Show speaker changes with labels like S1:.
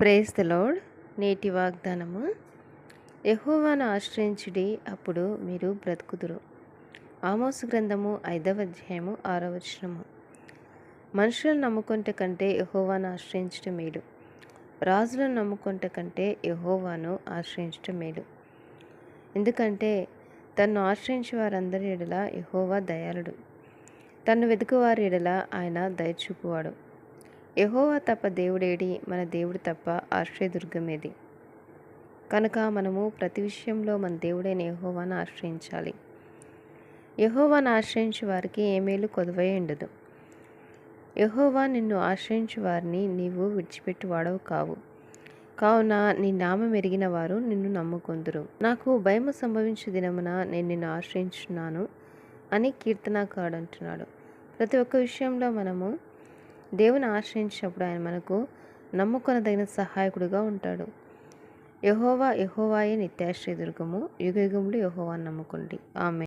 S1: Praise the load నేటి వాగ్దానము. యహోవాను ఆశ్రయించుడి అప్పుడు మీరు బ్రతుకుదురు. ఆమోసు గ్రంథము ఐదవ అధ్యాయము ఆరవ వచనము. మనుషులను నమ్ముకుంటే కంటే యహోవాను ఆశ్రయించటం మేలు. రాజులను నమ్ముకుంటే కంటే యహోవాను ఆశ్రయించటం మేలు. ఎందుకంటే తన్ను ఆశ్రయించే వారందరి ఎడల యహోవా దయాళుడు. తను వెతుకువారి ఎడల ఆయన దయచూపువాడు యహోవా తప్ప దేవుడేడి మన దేవుడు తప్ప ఆశ్రయదుర్గమేది. కనుక మనము ప్రతి విషయంలో మన దేవుడైన యహోవాను ఆశ్రయించాలి. యహోవాను ఆశ్రయించే వారికి ఏమేలు కొదవై ఉండదు. యహోవా నిన్ను ఆశ్రయించు వారిని నీవు విడిచిపెట్టి వాడవు కావు. కావున నీ నామం ఎరిగిన వారు నిన్ను నమ్ముకొందురు. నాకు భయము సంభవించే దినమున నేను నిన్ను ఆశ్రయించున్నాను అని కీర్తనాకాడు అంటున్నాడు. ప్రతి ఒక్క విషయంలో మనము దేవుని ఆశ్రయించినప్పుడు ఆయన మనకు నమ్ముకొనదగిన సహాయకుడిగా ఉంటాడు. యహోవా యహోవాయే నిత్యాశ్రయ దుర్గము. యుగ యుగములు నమ్ముకోండి. ఆమె